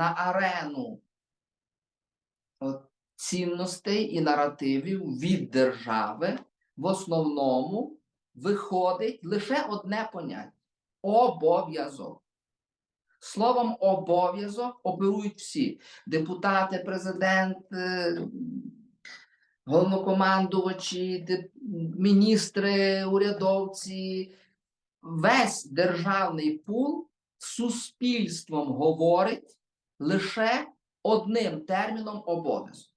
на арену цінностей і наративів від держави в основному виходить лише одне поняття обов'язок. Словом обов'язок оперують всі депутати, президент, е, головнокомандувачі, міністри, урядовці. Весь державний пул суспільством говорить лише одним терміном обов'язок.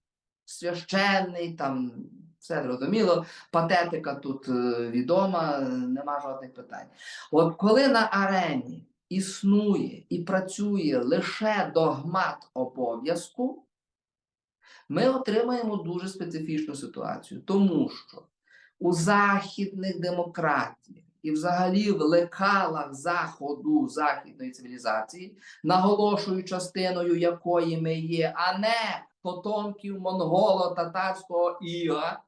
Священний, там все зрозуміло, патетика тут е, відома, нема жодних питань. От коли на арені існує і працює лише догмат обов'язку, ми отримаємо дуже специфічну ситуацію, тому що у західних демократіях і взагалі в лекалах заходу західної цивілізації, наголошую частиною якої ми є, а не потомків монголо-татарського іга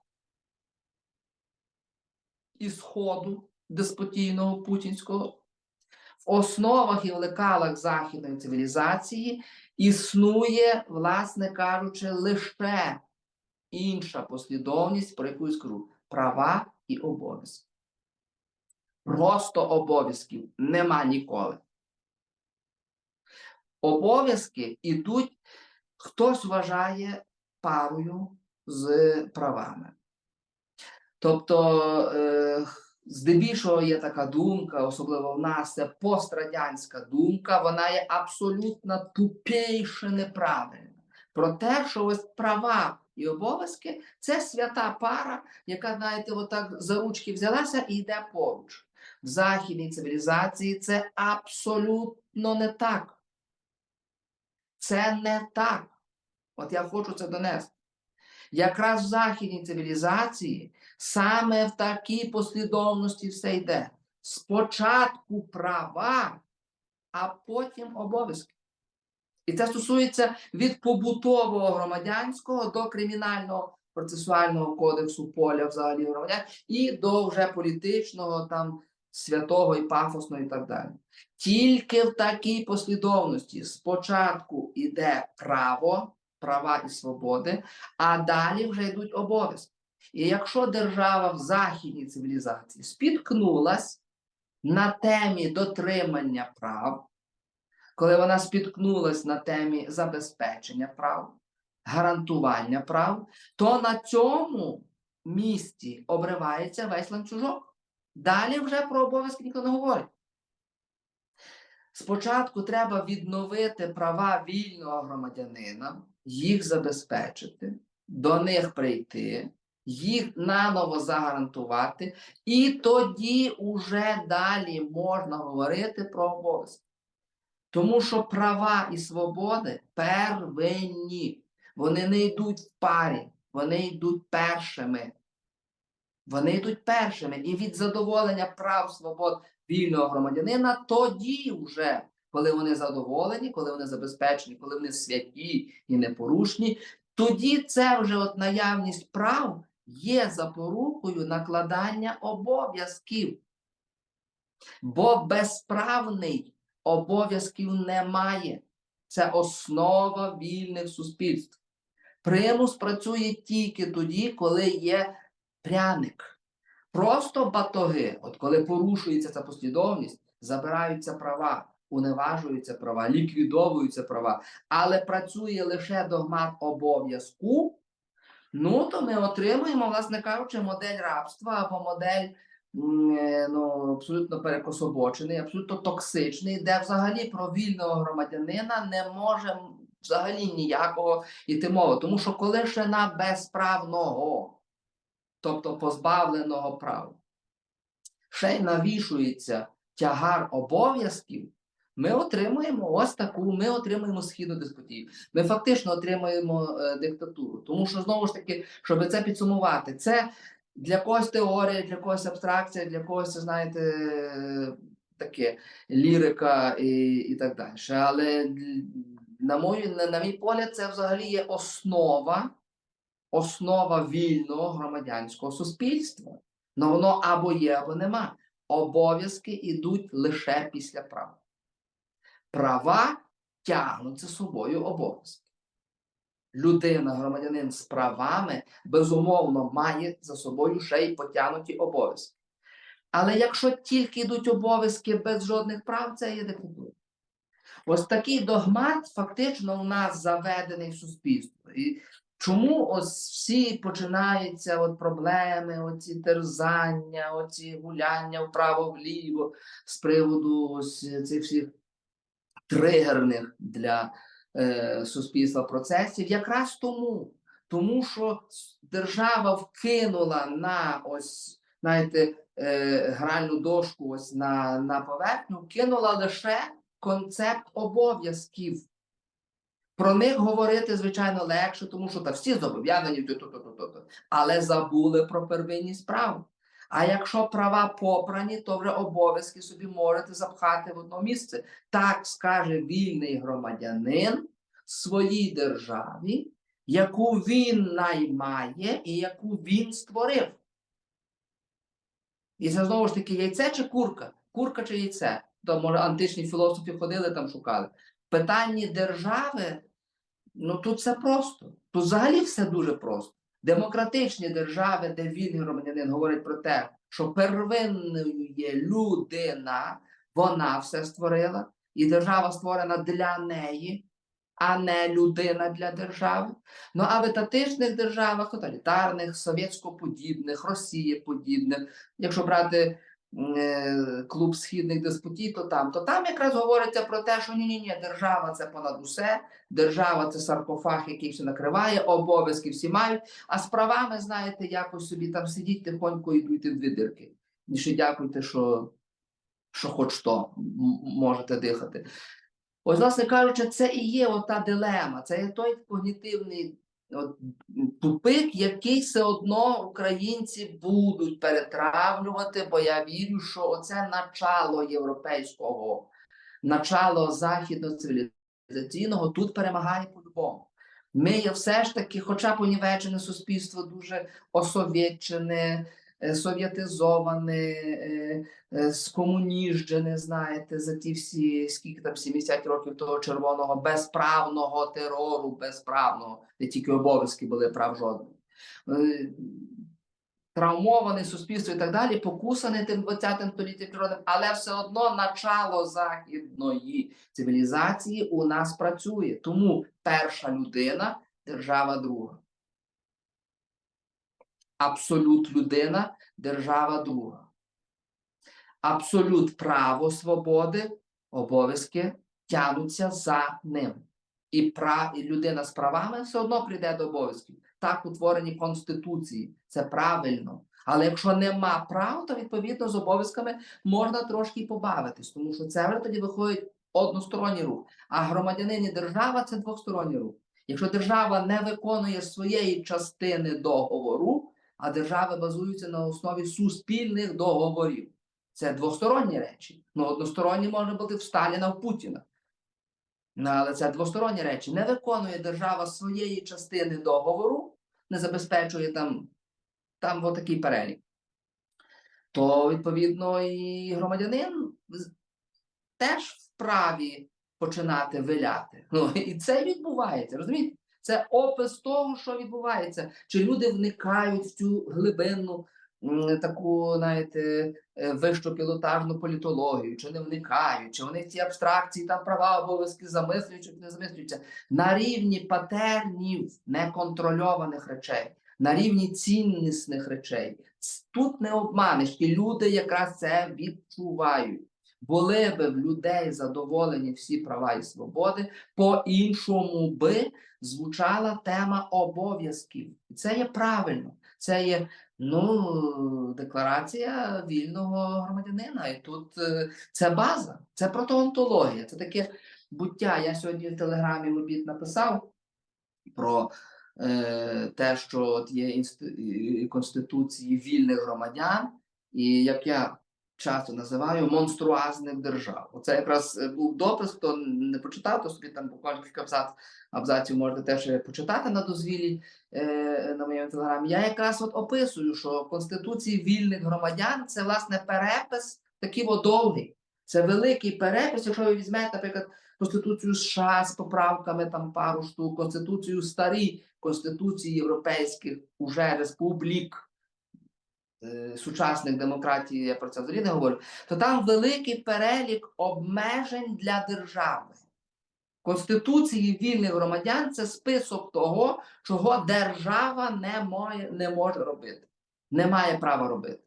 і сходу деспотійного путінського. В основах і в лекалах західної цивілізації існує, власне кажучи, лише інша послідовність, про яку я скажу, права і обов'язки. Просто обов'язків нема ніколи. Обов'язки ідуть, хтось вважає парою з правами. Тобто, е, здебільшого є така думка, особливо в нас, це пострадянська думка, вона є абсолютно тупейше неправильна. Про те, що ось права і обов'язки це свята пара, яка, знаєте, отак за ручки взялася і йде поруч. В західній цивілізації це абсолютно не так. Це не так. От я хочу це донести. Якраз в західній цивілізації саме в такій послідовності все йде. Спочатку права, а потім обов'язки. І це стосується від побутового громадянського до кримінального процесуального кодексу поля взагалі громадян і до вже політичного, там святого і пафосного і так далі. Тільки в такій послідовності спочатку йде право, права і свободи, а далі вже йдуть обов'язки. І якщо держава в західній цивілізації спіткнулась на темі дотримання прав, коли вона спіткнулась на темі забезпечення прав, гарантування прав, то на цьому місці обривається весь ланцюжок. Далі вже про обов'язки ніхто не говорить. Спочатку треба відновити права вільного громадянина, їх забезпечити, до них прийти, їх наново загарантувати, і тоді уже далі можна говорити про обов'язки. Тому що права і свободи первинні. Вони не йдуть в парі, вони йдуть першими. Вони йдуть першими. І від задоволення прав свобод вільного громадянина тоді вже, коли вони задоволені, коли вони забезпечені, коли вони святі і непорушні, тоді це вже от наявність прав є запорукою накладання обов'язків. Бо безправний обов'язків немає. Це основа вільних суспільств. Примус працює тільки тоді, коли є пряник. Просто батоги, от коли порушується ця послідовність, забираються права, уневажуються права, ліквідовуються права, але працює лише догмат обов'язку, ну то ми отримуємо, власне кажучи, модель рабства або модель е, ну, абсолютно перекособочений, абсолютно токсичний, де взагалі про вільного громадянина не може взагалі ніякого іти мови. Тому що коли ще на безправного, тобто позбавленого прав, ще й навішується тягар обов'язків, ми отримуємо ось таку, ми отримуємо східну деспотію. Ми фактично отримуємо е, диктатуру. Тому що знову ж таки, щоб це підсумувати, це для когось теорія, для когось абстракція, для когось, знаєте, таке лірика і, і так далі. Але на мою, на, на мій погляд, це взагалі є основа, основа вільного громадянського суспільства. Ну воно або є, або нема. Обов'язки йдуть лише після прав. Права тягнуть за собою обов'язки. Людина, громадянин з правами, безумовно, має за собою ще й потягнуті обов'язки. Але якщо тільки йдуть обов'язки без жодних прав, це є диктатура. Ось такий догмат фактично у нас заведений в суспільство. І чому ось всі починаються от проблеми, оці терзання, оці гуляння вправо-вліво з приводу ось цих всіх тригерних для е, суспільства процесів, якраз тому, тому що держава вкинула на ось, знаєте, е, гральну дошку ось на, на поверхню, вкинула лише концепт обов'язків. Про них говорити, звичайно, легше, тому що та всі зобов'язані, але забули про первинність прав. А якщо права попрані, то вже обов'язки собі можете запхати в одно місце. Так скаже вільний громадянин своїй державі, яку він наймає і яку він створив. І це знову ж таки яйце чи курка? Курка чи яйце? То, може, античні філософи ходили там шукали. В питанні держави, ну тут все просто. Тут взагалі все дуже просто. Демократичні держави, де вільний громадянин говорить про те, що первинною є людина, вона все створила, і держава створена для неї, а не людина для держави. Ну а в етатичних державах, тоталітарних, совєтсько-подібних, Росієподібних, якщо брати клуб східних деспотій, то там, то там якраз говориться про те, що ні, ні, ні, держава це понад усе, держава це саркофаг, який все накриває, обов'язки всі мають. А з правами, знаєте, якось собі там сидіть тихонько і дуйте в дві дирки. І ще дякуйте, що, що хоч то можете дихати. Ось, власне кажучи, це і є ота дилема, це є той когнітивний тупик, який все одно українці будуть перетравлювати, бо я вірю, що оце начало європейського, начало західно-цивілізаційного тут перемагає по-любому. Ми є все ж таки, хоча понівечене суспільство дуже осовєтчене, е, совєтизоване, е, е, скомуніжджене, знаєте, за ті всі, скільки там 70 років того червоного безправного терору, безправного, де тільки обов'язки були прав жодних. Травмоване суспільство і так далі, покусане тим 20 століттям природним, але все одно начало західної цивілізації у нас працює. Тому перша людина, держава друга. Абсолют людина, держава друга. Абсолют право свободи, обов'язки тягнуться за ним. І, пра... і людина з правами все одно прийде до обов'язків. Так утворені конституції. Це правильно. Але якщо нема прав, то відповідно з обов'язками можна трошки побавитись, тому що це вже тоді виходить односторонній рух. А громадянин і держава це двосторонній рух. Якщо держава не виконує своєї частини договору, а держави базуються на основі суспільних договорів. Це двосторонні речі. Ну, односторонні може бути в Сталіна, в Путіна. Ну, але це двосторонні речі. Не виконує держава своєї частини договору, не забезпечує там, там отакий перелік. То, відповідно, і громадянин теж вправі починати виляти. Ну, і це відбувається, розумієте? Це опис того, що відбувається. Чи люди вникають в цю глибинну таку, знаєте, е, вищу пілотажну політологію, чи не вникають, чи вони ці абстракції та права, обов'язки замислюють, чи не замислюються. На рівні патернів неконтрольованих речей, на рівні ціннісних речей. Тут не обманеш, і люди якраз це відчувають. Були би в людей задоволені всі права і свободи, по-іншому би звучала тема обов'язків. І це є правильно. Це є ну, декларація вільного громадянина. І тут е, це база, це протоонтологія, це таке буття. Я сьогодні в телеграмі в обід написав про е, те, що от є інст... конституції вільних громадян, і як я часто називаю монструазних держав. Оце якраз е, був допис. Хто не почитав, то собі там буквально кілька абзац, абзаців можете теж почитати на дозвілі е, на моєму телеграмі. Я якраз от описую, що конституції вільних громадян це власне перепис такий довгий. Це великий перепис. Якщо ви візьмете, наприклад, Конституцію США з поправками там пару штук, Конституцію старі, Конституції європейських уже республік, сучасних демократій, я про це взагалі не говорю, то там великий перелік обмежень для держави. Конституції вільних громадян це список того, чого держава не має, не може робити, не має права робити.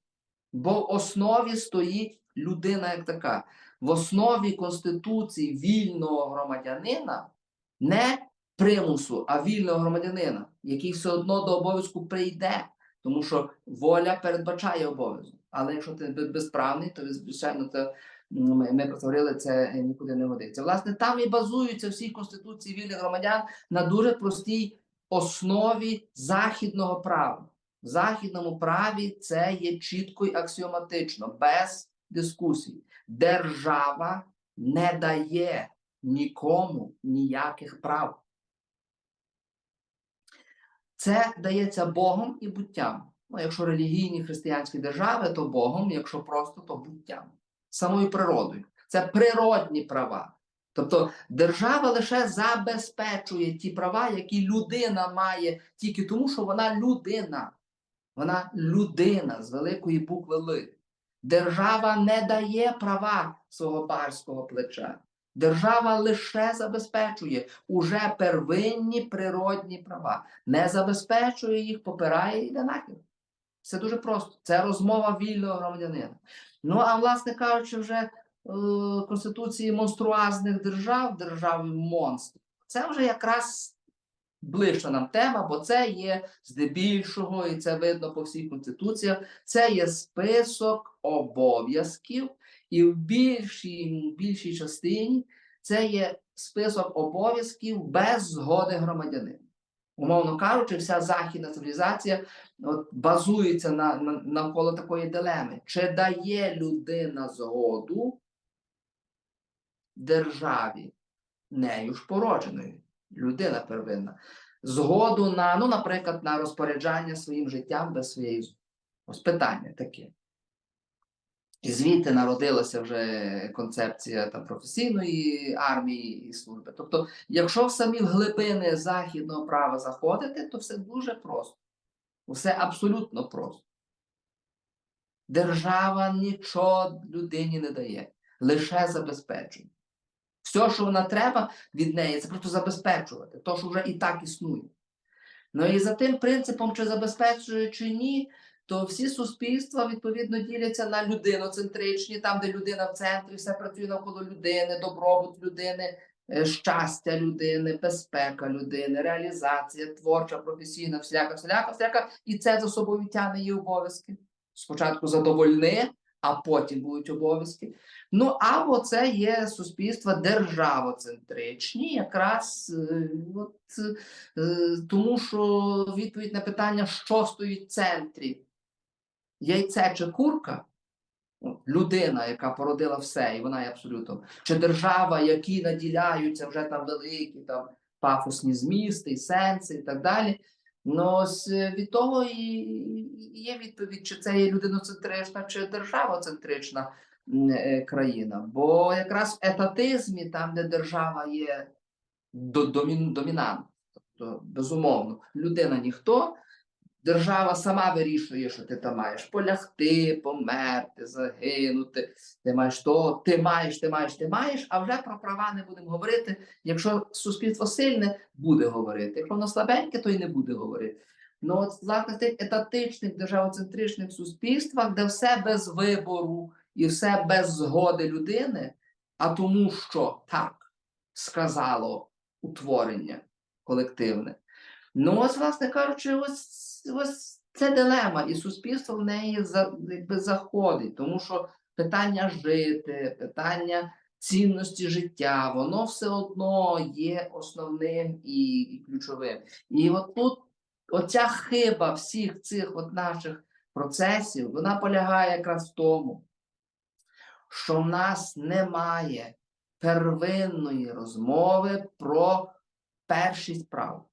Бо в основі стоїть людина як така. В основі Конституції вільного громадянина не примусу, а вільного громадянина, який все одно до обов'язку прийде, тому що воля передбачає обов'язок. Але якщо ти бе- безправний, то звичайно це ми, ми про це це нікуди не годиться. Власне, там і базуються всі конституції вільних громадян на дуже простій основі західного права. В західному праві це є чітко і аксіоматично, без дискусій. Держава не дає нікому ніяких прав. Це дається Богом і буттям. Ну, якщо релігійні християнські держави, то Богом, якщо просто, то буттям, самою природою. Це природні права. Тобто держава лише забезпечує ті права, які людина має тільки тому, що вона людина. Вона людина з великої букви Л. Держава не дає права свого барського плеча. Держава лише забезпечує уже первинні природні права. Не забезпечує їх, попирає і нахід. Це дуже просто. Це розмова вільного громадянина. Ну а власне кажучи, вже е, конституції монструазних держав, держави монстрів, це вже якраз ближча нам тема, бо це є здебільшого, і це видно по всіх конституціях. Це є список обов'язків, і в більшій, більшій частині це є список обов'язків без згоди громадянина. Умовно кажучи, вся західна цивілізація от, базується на, на, навколо такої дилеми. Чи дає людина згоду державі, нею ж породженою, людина первинна, згоду на, ну, наприклад, на розпоряджання своїм життям без своєї згоди? Ось питання таке. І звідти народилася вже концепція там, професійної армії і служби. Тобто, якщо в самі глибини західного права заходити, то все дуже просто. Все абсолютно просто. Держава нічого людині не дає, лише забезпечує. Все, що вона треба від неї, це просто забезпечувати, то, що вже і так існує. Ну і за тим принципом, чи забезпечує, чи ні, то всі суспільства відповідно діляться на людиноцентричні, там, де людина в центрі, все працює навколо людини, добробут людини, е, щастя людини, безпека людини, реалізація, творча, професійна, всяка, всяка, всяка, і це за собою тягне її обов'язки. Спочатку задовольни, а потім будуть обов'язки. Ну або це є суспільства державоцентричні, якраз е, от, е, тому, що відповідь на питання, що стоїть в центрі, яйце чи курка, людина, яка породила все, і вона є абсолютно, чи держава, які наділяються вже там великі там пафосні змісти, сенси і так далі. Ну, е, від того і є відповідь, чи це є людиноцентрична, чи державоцентрична е, країна. Бо якраз в етатизмі, там, де держава є до, домінант, тобто, безумовно, людина ніхто, держава сама вирішує, що ти там маєш полягти, померти, загинути, ти маєш то, ти маєш, ти маєш, ти маєш, а вже про права не будемо говорити. Якщо суспільство сильне, буде говорити. Якщо воно слабеньке, то й не буде говорити. Ну, от власне в тих етатичних державоцентричних суспільствах, де все без вибору і все без згоди людини, а тому, що так сказало утворення колективне. Ну, ось, власне кажучи, ось, ось це дилема, і суспільство в неї за, якби заходить, тому що питання жити, питання цінності життя, воно все одно є основним і, і ключовим. І от тут оця хиба всіх цих от наших процесів, вона полягає якраз в тому, що в нас немає первинної розмови про першість прав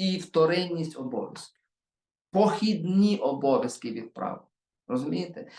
і вторинність обов'язків, похідні обов'язки від права. Розумієте?